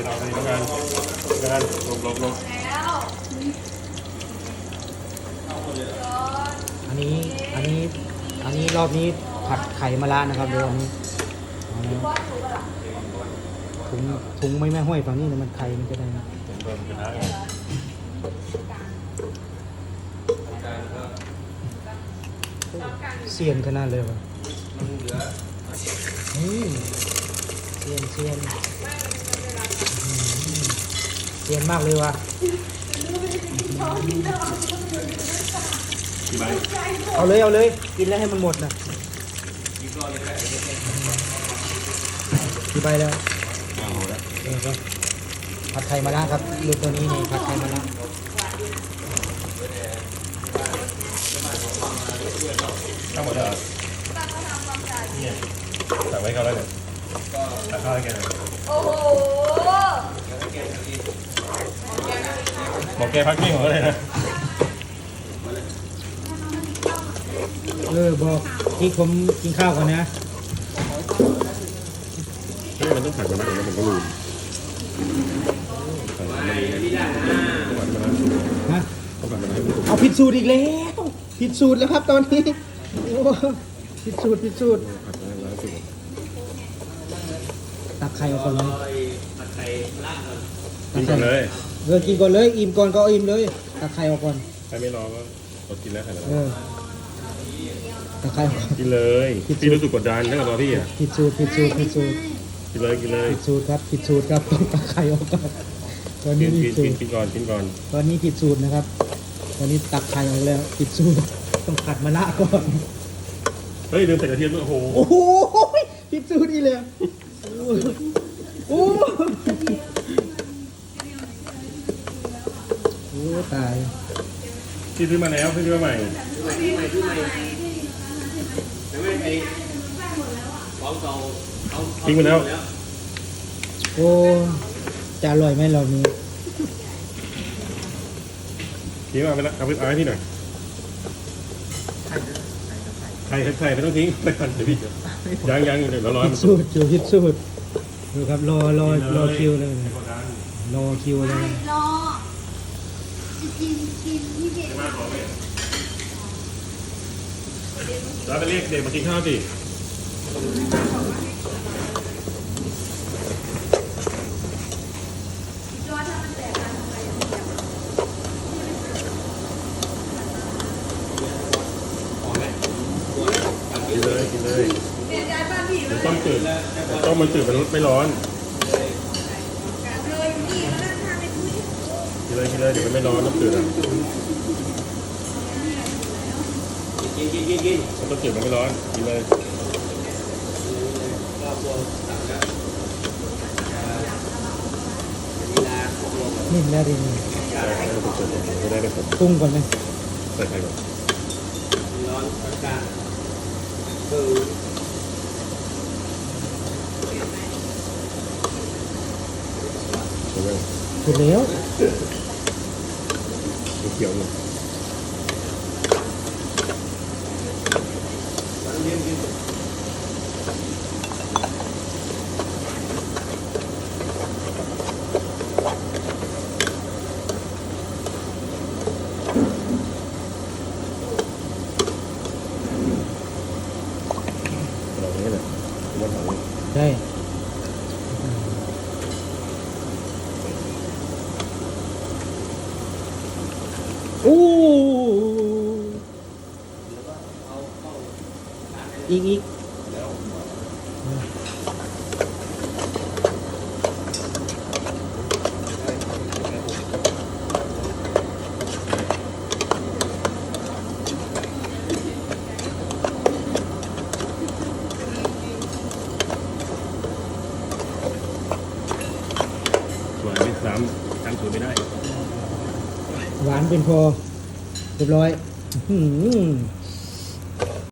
ดี๋ยวเราไปทำงานงานลงลงลงอันนี้อันนี้อันนี้รอบนี้ผัดไข่มะระนะครับเดี๋ยวอันนี้ถุงถุงไม่แม่ห้อยฝั่งนี้เนี่ยมันไข่มันจะได้นะผมเติมกระทะไงเซียนขนาดเลยวะอืมเซียนเซียน เซียนมากเลยวะกี่ใบเอาเลยเอาเลย กินแล้วให้มันหมดนะกี่ใบแล้วเอาละเออครับผัดไทยมาละครับลูกตัวนี้นี่ผัดไทยมาละทั้งหมดเหรอเนี่ยสั่งไว้เขาแล้วเนี่ยตักข้าวให้แกหน่อยโอ้โหบอก แกพักกิ้งของเขาเลยนะ เออบอกที่ผมกินข้าวก่อนนะเฮ้ยมันต้องผัดมันนะเดี๋ยวผมก็ลืมผัดมันต้องผัดมันนะฮะ ต้องผัดมันให้มันสุกเอาผิดสูตรอีกแล้ว ผิดสูตรแล้วครับตอนนี้โอ้ผิดสูตรผิดสูตร ผัดมันให้มันสุกตักไข่ออกก่อนเลยกินก่อนเลย เออกินก่อนเลยอิ่มก่อนก็เอาอิ่มเลยตักไข่ออกก่อนใครไม่รอก็อดกินแล้วใครรอเออตักไข่ออกก่อนกินเลยพี่รู้สึกกดดันถ้าเกิดรอพี่อะผิดสูตรผิดสูตรผิดสูตรกินเลยกินเลยผิดสูตรครับผิดสูตรครับต้องตักไข่ออกก่อนตอนกินี้นผิกิดนสูกินตรกินก่อนกินก่อนตอนนี้ผิดสูตรนะครับ ตอนนี้ตักไข่ออกแล้วผิดสูตรต้องผัดมะระก่อน เฮ้ยลืมใส่กระเทียมด้วยโอ้โหโอ้โหผิดสูตรอีกเลยโอ้โห ตายพี่ซื้อมาแล้วพี่ซื้อมาใหม่ทิ้งไปแล้ว โอ้ จะอร่อยไหมรอบนี้ทิ้งมาไปแล้วเอาไปเอาให้พี่หน่อยใส่ใส่ไม่ต้องทิ้งไปก่อนเดี๋ยวพี่ยังยังเดี๋ยวเรารอให้ผิมัดนสูตรอยู่ผิดสูตรดูครับรอรอรอคิวเลยไม่กดดันรอคิวเลยรอจะ กินกินที่เด็กไม่มากขอไม่แล้วไปเรียกเด็กมากินข้าวสิจอถ้ามันแตกกันทำไมกินเลยกินเลยเปลี่ยนยายบ้านพี่เลเดี๋ยวยต้มจืดต้มมันจืดมันไม่ร้อน เลยนี่แล้วนั่งทานไปคุย กินเลยกินเลยเดี๋ยวมันไม่ร้อนต้มจืดอะกินกินกินกินต้มจืดมันไม่ร้อนกินเลยนี่แล้วดิได้ได้ได้ผมจะได้ได้ผมปรุงก่อนไหมใส่ไข่ก่อนร้อนอากาศเออใช่ไหมเสร็จแล้ว เขียวเลย เรา อย่างนี้เลยว่าถังนี้ใช่โอ้อีกอีกส่วนที่สามจำสูตรไม่ได้ หวานเป็นพอเรียบร้อย อื